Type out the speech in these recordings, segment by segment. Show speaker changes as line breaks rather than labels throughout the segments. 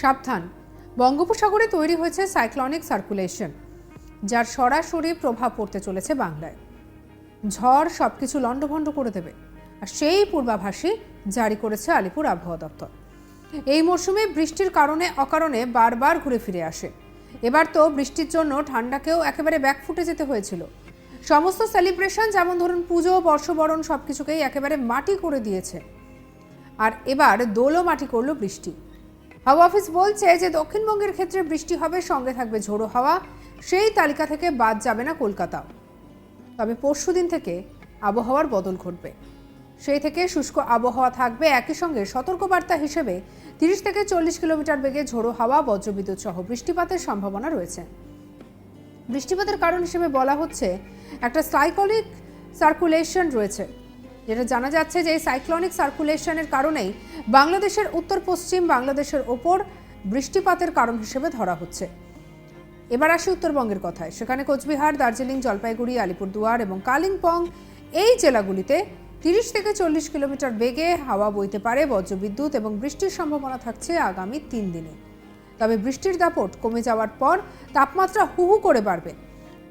সাবধান। বঙ্গোপসাগরে তৈরি হয়েছে সাইক্লনিক সার্কুলেশন, যার সরাসরি প্রভাব পড়তে চলেছে বাংলায়। ঝড় সবকিছু লণ্ডভণ্ড করে দেবে, আর সেই পূর্বাভাসই জারি করেছে আলিপুর আবহাওয়া দপ্তর। এই মরশুমে বৃষ্টির কারণে অকারণে বারবার ঘুরে ফিরে আসে। এবার তো বৃষ্টির জন্য ঠান্ডাকেও একেবারে ব্যাক ফুটে যেতে হয়েছিল। সমস্ত সেলিব্রেশন, যেমন ধরুন পুজো, বর্ষবরণ সব কিছুকেই একেবারে মাটি করে দিয়েছে। আর এবার দোলও মাটি করল বৃষ্টি। হাওয়া অফিস বলছে যে দক্ষিণবঙ্গের ক্ষেত্রে বৃষ্টি হবে, সঙ্গে থাকবে ঝোড়ো হাওয়া। সেই তালিকা থেকে বাদ যাবে না কলকাতাও তবে পরশু দিন থেকে আবহাওয়ার বদল ঘটবে। সেই থেকে শুষ্ক আবহাওয়া থাকবে। একই সঙ্গে সতর্কবার্তা হিসেবে তিরিশ থেকে চল্লিশ কিলোমিটার বেগে ঝোড়ো হাওয়া, বজ্রবিদ্যুৎ সহ বৃষ্টিপাতের সম্ভাবনা রয়েছে। বৃষ্টিপাতের কারণ হিসেবে বলা হচ্ছে, একটা সাইক্লিক সার্কুলেশন রয়েছে। যেটা জানা যাচ্ছে যে সাইক্লনিক সার্কুলেশনের কারণেই বাংলাদেশের উত্তর পশ্চিম বাংলাদেশের ওপর বৃষ্টিপাতের কারণ হিসেবে ধরা হচ্ছে। এবার আসি উত্তরবঙ্গের কথায়। সেখানে কোচবিহার, দার্জিলিং, জলপাইগুড়ি, আলিপুরদুয়ার এবং কালিম্পং এই জেলাগুলিতে তিরিশ থেকে চল্লিশ কিলোমিটার বেগে হাওয়া বইতে পারে বজ্রবিদ্যুৎ এবং বৃষ্টির সম্ভাবনা থাকছে আগামী তিন দিনে। তবে বৃষ্টির দাপট কমে যাওয়ার পর তাপমাত্রা হুহু করে বাড়বে।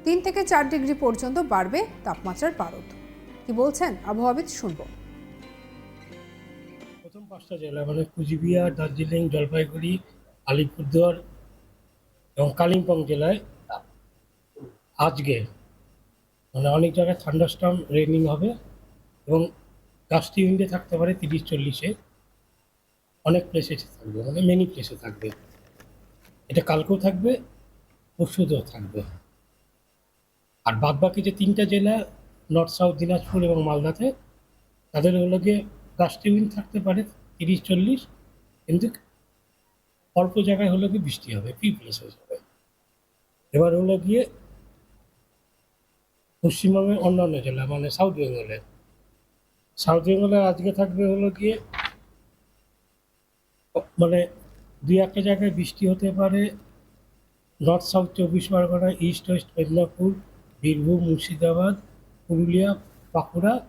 তিন থেকে চার ডিগ্রি পর্যন্ত বাড়বে তাপমাত্রার পারদ। কি বলছেন? আবহাওয়াবিদ শুনব।
প্রথম পাঁচটা জেলা মানে কুচবিহার, দার্জিলিং, জলপাইগুড়ি, আলিপুরদুয়ার এবং কালিম্পং জেলায় আজকে মানে অনেক জায়গায় থান্ডারস্টর্ম রেনিং হবে এবং গাছটি উইন্ডে থাকতে পারে তিরিশ, চল্লিশে। অনেক প্লেসে থাকবে মানে মেনি প্লেসে থাকবে। এটা কালকেও থাকবে, পরশুতেও থাকবে। আর বাদবাকি যে তিনটা জেলা নর্থ সাউথ দিনাজপুর এবং মালদাতে। তাদের হলো গিয়ে গাছটি উইন্ড থাকতে পারে তিরিশ, চল্লিশ, কিন্তু অল্প জায়গায় হলো কি বৃষ্টি হবে ফ্রি প্লেসেস হবে এবার হলো গিয়ে পশ্চিমবঙ্গের অন্যান্য জেলা মানে সাউথ বেঙ্গলে। সাউথ বেঙ্গলে আজকে থাকবে হলো গিয়ে মানে দুই একটা জায়গায় বৃষ্টি হতে পারে। North South Chabbish Pargana, East West Medinipur, Birbhum, Murshidabad Purulia Bankura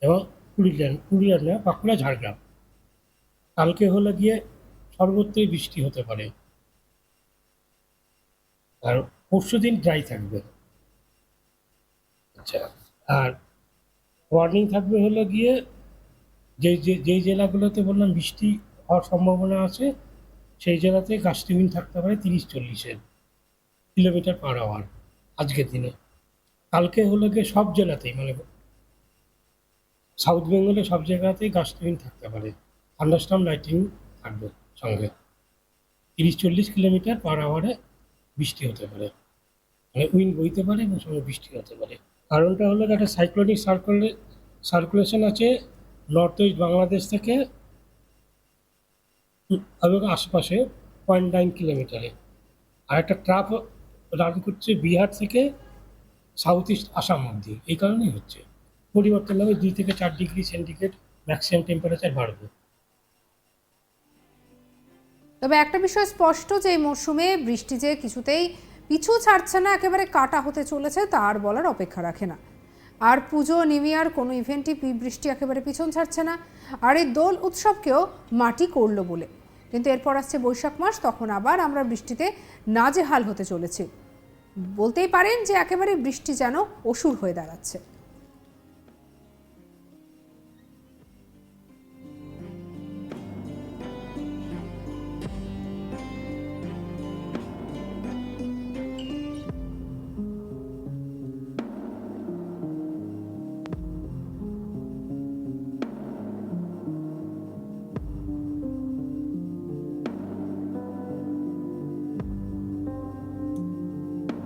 এবং পুরুলিয়া পুরুলিয়া নয় বাঁকুড়া ঝাড়গ্রাম। কালকে হলো গিয়ে সর্বত্রই বৃষ্টি হতে পারে। আর পরশু দিন ড্রাই থাকবে। আচ্ছা। আর ওয়ার্নিং থাকবে হলো গিয়ে যে যে- যেই জেলাগুলোতে বললাম বৃষ্টি হওয়ার সম্ভাবনা আছে সেই জেলাতে গাছটি থাকতে পারে তিরিশ চল্লিশের কিলোমিটার পার আওয়ার আজকের দিনে। কালকে হলো গিয়ে সব জেলাতেই মানে সাউথ বেঙ্গলে সব জায়গাতেই গাছটি থাকতে পারে। থান্ডারস্টর্ম লাইটিং থাকবে সঙ্গে। তিরিশ চল্লিশ কিলোমিটার পার আওয়ারে বৃষ্টি হতে পারে। মানে উইন্ড বইতে পারে এবং সঙ্গে বৃষ্টি হতে পারে। কারণটা হলো একটা সাইক্লোনিক সার্কুলে সার্কুলেশন আছে নর্থ ইস্ট বাংলাদেশ থেকে এবং আশেপাশে পয়েন্ট নাইন কিলোমিটারে আর একটা ট্রাফ রান করছে বিহার থেকে সাউথ ইস্ট আসাম অব্দি এই কারণেই হচ্ছে। পরিবর্তন হবে দুই থেকে চার ডিগ্রি সেন্টিগ্রেড ম্যাক্সিমাম টেম্পারেচার বাড়বে।
তবে একটা বিষয় স্পষ্ট যে এই মরশুমে বৃষ্টি যে কিছুতেই পিছু ছাড়ছে না, একেবারে কাটা হতে চলেছে তার বলার অপেক্ষা রাখে না। আর পুজো, নিউ ইয়ার, কোনো ইভেন্টই বৃষ্টি একেবারে পিছন ছাড়ছে না। আর এই দোল উৎসবকেও মাটি করল বলে। কিন্তু এরপর আসছে বৈশাখ মাস, তখন আবার আমরা বৃষ্টিতে নাজেহাল হতে চলেছি। বলতেই পারেন যে একেবারে বৃষ্টি যেন অসুর হয়ে দাঁড়াচ্ছে।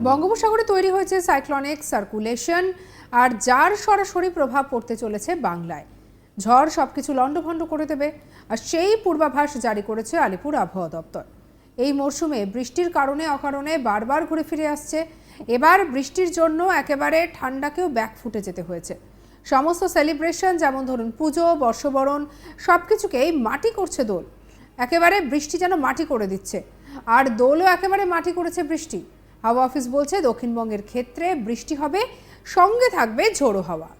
বঙ্গোপসাগরে তৈরি হয়েছে সাইক্লনিক সার্কুলেশন, আর যার সরাসরি প্রভাব পড়তে চলেছে বাংলায়। ঝড় সবকিছু লণ্ডভণ্ড করে দেবে, আর সেই পূর্বাভাস জারি করেছে আলিপুর আবহাওয়া দপ্তর। এই মরশুমে বৃষ্টির কারণে অকারণে বারবার ঘুরে ফিরে আসছে। এবার বৃষ্টির জন্য একেবারে ঠান্ডাকেও ব্যাক ফুটে যেতে হয়েছে। সমস্ত সেলিব্রেশন যেমন ধরুন পুজো, বর্ষবরণ সব কিছুকেই মাটি করছে দোল। একেবারে বৃষ্টি যেন মাটি করে দিচ্ছে। আর দোলও একেবারে মাটি করেছে বৃষ্টি। হাওয়া অফিস বলছে দক্ষিণবঙ্গের ক্ষেত্রে বৃষ্টি হবে সঙ্গে থাকবে ঝোড়ো হাওয়া।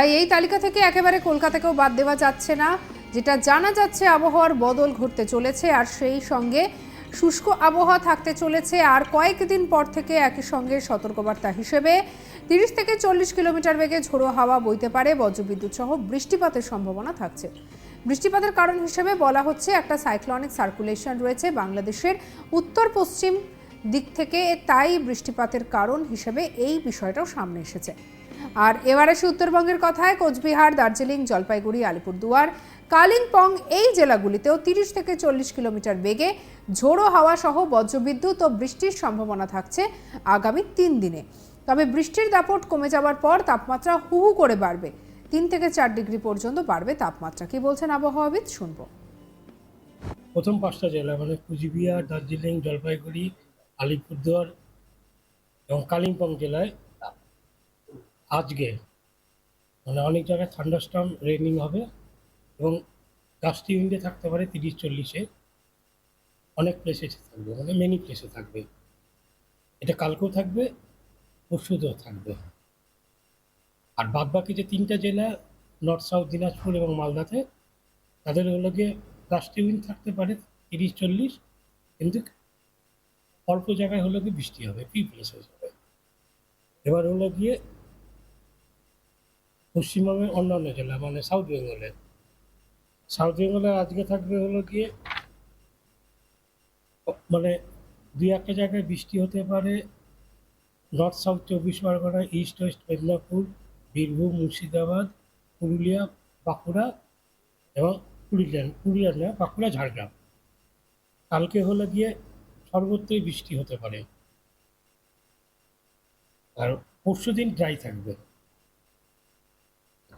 তাই এই তালিকা থেকে একেবারে কলকাতাকেও বাদ দেওয়া যাচ্ছে না, যেটা জানা যাচ্ছে আবহাওয়ার বদল ঘটতে চলেছে আর সেই সঙ্গে শুষ্ক আবহাওয়া থাকতে চলেছে আর কয়েকদিন পর থেকে একই সঙ্গে সতর্কবার্তা হিসেবে। তিরিশ থেকে চল্লিশ কিলোমিটার বেগে ঝোড়ো হাওয়া বইতে পারে, বজ্রবিদ্যুৎ সহ বৃষ্টিপাতের সম্ভাবনা থাকছে। বৃষ্টিপাতের কারণ হিসেবে বলা হচ্ছে একটা সাইক্লনিক সার্কুলেশন রয়েছে বাংলাদেশের উত্তর পশ্চিম দিক থেকে, তাই বৃষ্টিপাতের কারণ হিসেবে এই বিষয়টাও সামনে এসেছে। আর এবার আসি উত্তরবঙ্গের কথায় কোচবিহার, দার্জিলিং, জলপাইগুড়ি, আলিপুরদুয়ার, কালিম্পং এই জেলাগুলিতেও তিরিশ থেকে চল্লিশ কিলোমিটার বেগে ঝোড়ো হাওয়া সহ বজ্রবিদ্যুৎ ও বৃষ্টির সম্ভাবনা থাকছে আগামী তিন দিনে। তবে বৃষ্টির দাপট কমে যাওয়ার পর তাপমাত্রা হু হু করে বাড়বে। তিন থেকে চার ডিগ্রি পর্যন্ত বাড়বে তাপমাত্রা। কি বলছেন আবহাওয়াবিদ? শুনব।
প্রথম পাঁচটা জেলা মানে কুচবিহার, দার্জিলিং, জলপাইগুড়ি, আলিপুরদুয়ার এবং কালিম্পং জেলায় আজকে। মানে অনেক জায়গায় থান্ডারস্টর্ম রেনিং হবে এবং গাছটি উইন্ডে থাকতে পারে তিরিশ, চল্লিশে। অনেক প্লেসে থাকবে মানে মেনি প্লেসে থাকবে। এটা কালকেও থাকবে, পরশুতেও থাকবে। আর বাদ বাকি যে তিনটা জেলা নর্থ সাউথ দিনাজপুর এবং মালদাতে, তাদের হলো গিয়ে গাছটি উইন্ড থাকতে পারে তিরিশ, চল্লিশ, কিন্তু অল্প জায়গায় হলো গিয়ে বৃষ্টি হবে ফি প্লেসে হবে। এবার হলো গিয়ে পশ্চিমবঙ্গের অন্যান্য জেলা মানে সাউথ বেঙ্গলে সাউথ বেঙ্গলে আজকে থাকবে হলো গিয়ে মানে দুই একটা জায়গায় বৃষ্টি হতে পারে। North South Chabbish Pargana East West Medinipur Birbhum, Murshidabad, Purulia, Bankura এবং পুরুলিয়া পুরুলিয়া না, বাঁকুড়া, ঝাড়গ্রাম। কালকে হলো গিয়ে সর্বত্রই বৃষ্টি হতে পারে। আর পরশু দিন ড্রাই থাকবে।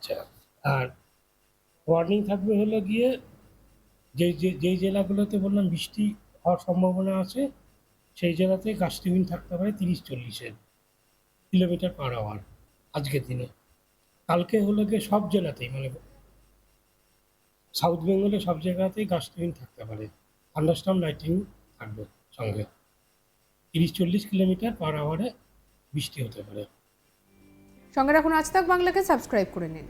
আচ্ছা। আর ওয়ার্নিং থাকবে হলো গিয়ে যে, যে- জেলাগুলোতে বললাম বৃষ্টি হওয়ার সম্ভাবনা আছে, সেই জেলাতে গাছটি থাকতে পারে তিরিশ চল্লিশের কিলোমিটার পার আওয়ার আজকের দিনে। কালকে হলো গিয়ে সব জেলাতেই মানে সাউথ বেঙ্গলে সব জায়গাতেই গাছটি উইন থাকতে পারে। আন্ডারস্ট্যান্ড লাইটিং থাকবে সঙ্গে। তিরিশ চল্লিশ কিলোমিটার পার আওয়ারে বৃষ্টি হতে পারে।
সঙ্গে রাখুন আজ তাক বাংলাকে সাবস্ক্রাইব করে নিন।